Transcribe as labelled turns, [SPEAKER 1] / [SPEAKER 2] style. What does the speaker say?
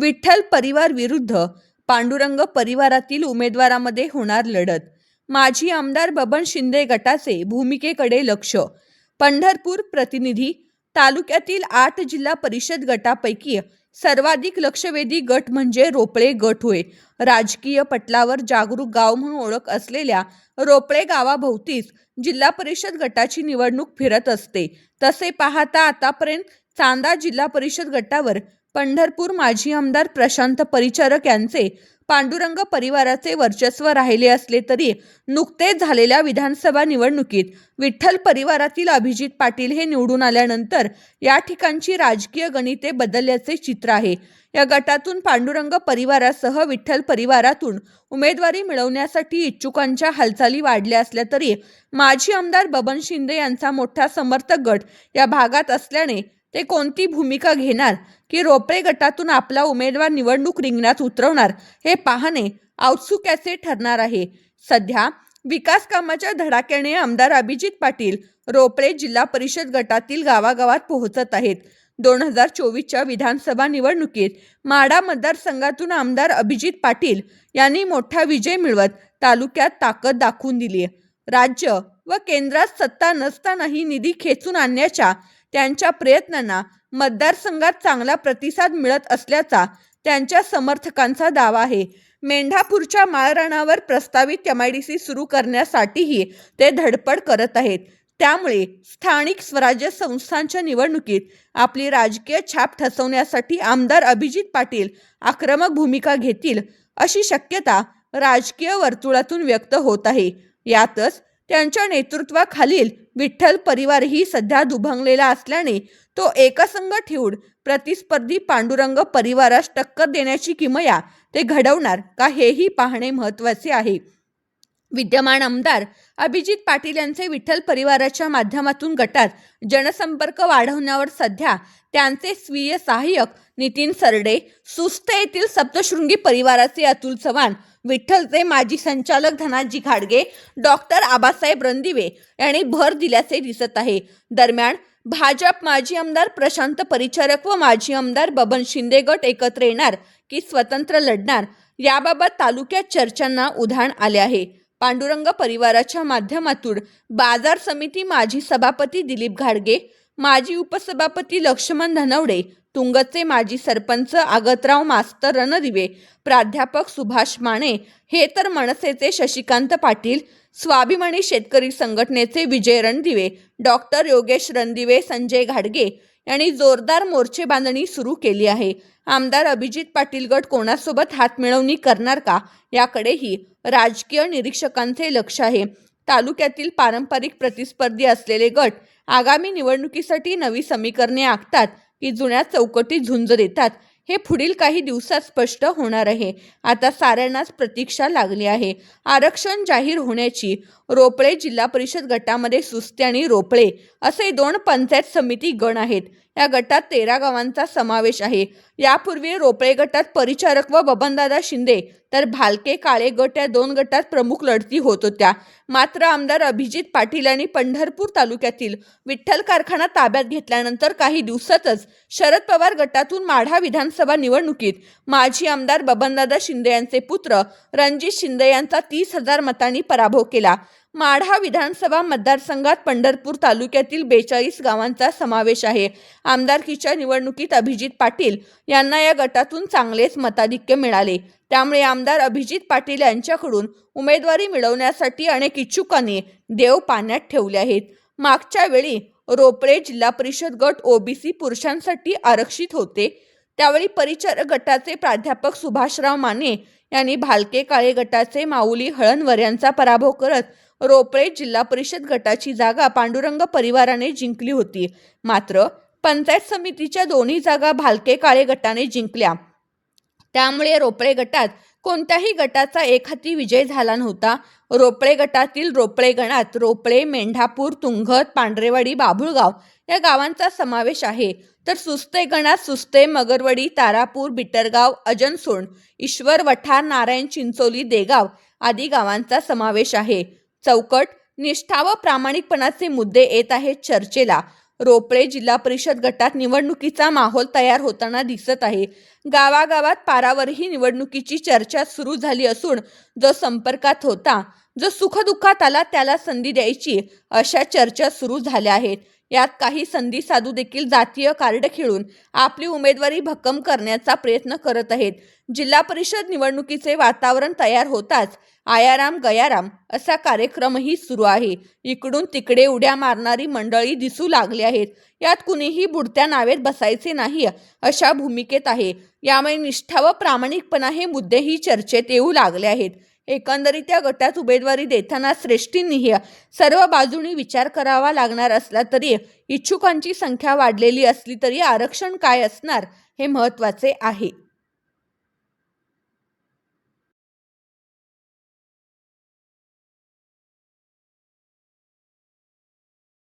[SPEAKER 1] विठ्ठल परिवार विरुद्ध पांडुरंग परिवारातील उमेदवारामध्ये होणार लढत. माजी आमदार बबन शिंदे गटाचे भूमिकेकडे लक्ष. पंढरपूर प्रतिनिधी तालुक्यातील आठ जिल्हा परिषद गटापैकी सर्वाधिक लक्षवेधी गट म्हणजे रोपळे गट होय. राजकीय पटलावर जागरूक गाव म्हणून ओळख असलेल्या रोपळे गावाभोवतीच जिल्हा परिषद गटाची निवडणूक फिरत असते. तसे पाहता आतापर्यंत चांदा जिल्हा परिषद गटावर पंढरपूर माजी आमदार प्रशांत परिचारक यांचे पांडुरंग परिवाराचे वर्चस्व राहिले असले तरी नुकतेच झालेल्या विधानसभा निवडणुकीत विठ्ठल परिवारातील अभिजित पाटील हे निवडून आल्यानंतर या ठिकाणची राजकीय गणिते बदलल्याचे चित्र आहे. या गटातून पांडुरंग परिवारासह विठ्ठल परिवारातून उमेदवारी मिळवण्यासाठी इच्छुकांच्या हालचाली वाढल्या असल्या तरी माजी आमदार बबन शिंदे यांचा मोठा समर्थक गट या भागात असल्याने ते कोणती भूमिका घेणार की रोपळे गटातून आपला उमेदवार निवडणूक रिंगणात उतरवणार हे पाहणे औत्सुक्याचे ठरणार आहे. सध्या विकास कामाच्या धडाक्याने आमदार अभिजित पाटील रोपळे जिल्हा परिषद गटातील गावागावात पोहोचत आहेत. दोन हजार चोवीसच्या विधानसभा निवडणुकीत माडा मतदारसंघातून आमदार अभिजित पाटील यांनी मोठा विजय मिळवत तालुक्यात ताकद दाखवून दिली राज्य व केंद्रात सत्ता नसतानाही निधी खेचून आणण्याच्या त्यांच्या प्रयत्नांना मतदारसंघात चांगला प्रतिसाद मिळत असल्याचा त्यांच्या समर्थकांचा दावा आहे. मेंढापूरच्या माळरानावर प्रस्तावित एम आय डी सी सुरू करण्यासाठीही ते धडपड करत आहेत. त्यामुळे स्थानिक स्वराज्य संस्थांच्या निवडणुकीत आपली राजकीय छाप ठसवण्यासाठी आमदार अभिजित पाटील आक्रमक भूमिका घेतील अशी शक्यता राजकीय वर्तुळातून व्यक्त होत आहे. यातच त्यांच्या नेतृत्वाखालील विठ्ठल परिवारही सध्या दुभंगलेला असल्याने तो एकसंघ ठेवून प्रतिस्पर्धी पांडुरंग परिवारास टक्कर देण्याची किमया ते घडवणार का हेही पाहणे महत्त्वाचे आहे. विद्यमान आमदार अभिजित पाटील यांचे विठ्ठल परिवाराच्या माध्यमातून गटात जनसंपर्क वाढवण्यावर सध्या त्यांचे स्वीय सहाय्यक नितीन सरडे सुस्ते येथील सप्तशृंगी परिवाराचे अतुल चव्हाण विठ्ठलचे माजी संचालक धनाजी घाडगे डॉक्टर आबासाहेब रणदिवे यांनी भर दिल्याचे दिसत आहे. दरम्यान भाजप माजी आमदार प्रशांत परिचारक व माजी आमदार बबन शिंदे गट एकत्र येणार की स्वतंत्र लढणार याबाबत तालुक्यात चर्चांना उधाण आले आहे. पांडुरंग परिवाराच्या माध्यमातून बाजार समिती माजी सभापती दिलीप घाडगे माजी उपसभापती लक्ष्मण धनवडे तुंगचे माजी सरपंच आगतराव मास्तर रणदिवे प्राध्यापक सुभाष माने हे तर मनसेचे शशिकांत पाटील स्वाभिमानी शेतकरी संघटनेचे विजय रणदिवे डॉक्टर योगेश रणदिवे संजय घाडगे यांनी जोरदार मोर्चे बांधणी सुरू केली आहे. आमदार अभिजित पाटील गट कोणासोबत हातमिळवणी करणार का? याकडेही राजकीय निरीक्षकांचे लक्ष आहे. तालुक्यातील पारंपरिक प्रतिस्पर्धी असलेले गट आगामी निवडणुकीसाठी नवी समीकरणे आखतात की जुन्या चौकटीत झुंज देतात. हे पुढील काही दिवसात स्पष्ट होणार आहे. आता साऱ्यांनाच प्रतीक्षा लागली आहे. आरक्षण जाहीर होण्याची रोपळे जिल्हा परिषद गटामध्ये सुस्ते आणि रोपळे असे दोन पंचायत समिती गण आहेत. या गटात तेरा गावांचा समावेश आहे. यापूर्वी रोपळे गटात परिचारक व बबनदादा शिंदे तर भालके काळे गट या दोन गटात प्रमुख लढती होत होत्या. मात्र आमदार अभिजित पाटील यांनी पंढरपूर तालुक्यातील विठ्ठल कारखाना ताब्यात घेतल्यानंतर काही दिवसातच शरद पवार गटातून माढा विधानसभा निवडणुकीत माजी आमदार बबनदादा शिंदे यांचे पुत्र रणजित शिंदे यांचा तीस हजार मतांनी पराभव केला. माढा विधानसभा मतदारसंघात पंढरपूर तालुक्यातील बेचाळीस गावांचा समावेश आहे. आमदारकीच्या निवडणुकीत अभिजित पाटील यांना या गटातून चांगलेच मताधिक्य मिळाले. त्यामुळे आमदार अभिजित पाटील यांच्याकडून उमेदवारी मिळवण्यासाठी अनेक इच्छुकांनी देव पाण्यात ठेवले आहेत. मागच्या वेळी रोपडे जिल्हा परिषद गट ओबीसी पुरुषांसाठी आरक्षित होते. त्यावेळी परिचारक गटाचे प्राध्यापक सुभाषराव माने यांनी भालके काळे गटाचे माऊली हळणवर यांचा पराभव करत रोपळे जिल्हा परिषद गटाची जागा पांडुरंग परिवाराने जिंकली होती. मात्र पंचायत समितीच्या दोन्ही जागा भालके काळे गटाने जिंकल्या. त्यामुळे रोपळे गटात कोणत्याही गटाचा एकहाती विजय झाला नव्हता. रोपळे गटातील रोपळे गणात रोपळे मेंढापूर तुंगत पांढरेवाडी बाभुळगाव या गावांचा समावेश आहे. तर सुस्ते गणात सुस्ते मगरवडी तारापूर बिटरगाव अजनसोंड ईश्वर वठार नारायण चिंचोली देगाव आदी गावांचा समावेश आहे. चौकट निष्ठा व प्रामाणिकपणाचे मुद्दे येत आहेत चर्चेला. रोपळे जिल्हा परिषद गटात निवडणुकीचा माहोल तयार होताना दिसत आहे. गावागावात पारावरही निवडणुकीची चर्चा सुरू झाली असून जो संपर्कात होता जो सुखदुःखात आला त्याला संधी द्यायची अशा चर्चा सुरू झाल्या आहेत. यात काही संधी साधू देखील जातीय कार्ड खेळून आपली उमेदवारी भक्कम करण्याचा प्रयत्न करत आहेत. जिल्हा परिषद निवडणुकीचे वातावरण तयार होताच आयाराम गयाराम असा कार्यक्रमही सुरू आहे. इकडून तिकडे उड्या मारणारी मंडळी दिसू लागली आहेत. यात कुणीही बुडत्या नावेत बसायचे नाही अशा भूमिकेत आहे. यामुळे निष्ठा व प्रामाणिकपणा हे मुद्देही चर्चेत येऊ लागले आहेत. एकंदरीत या गटात उमेदवारी देताना श्रेष्ठींनीही सर्व बाजूनी विचार करावा लागणार असला तरी इच्छुकांची संख्या वाढलेली असली तरी आरक्षण काय असणार हे महत्त्वाचे आहे.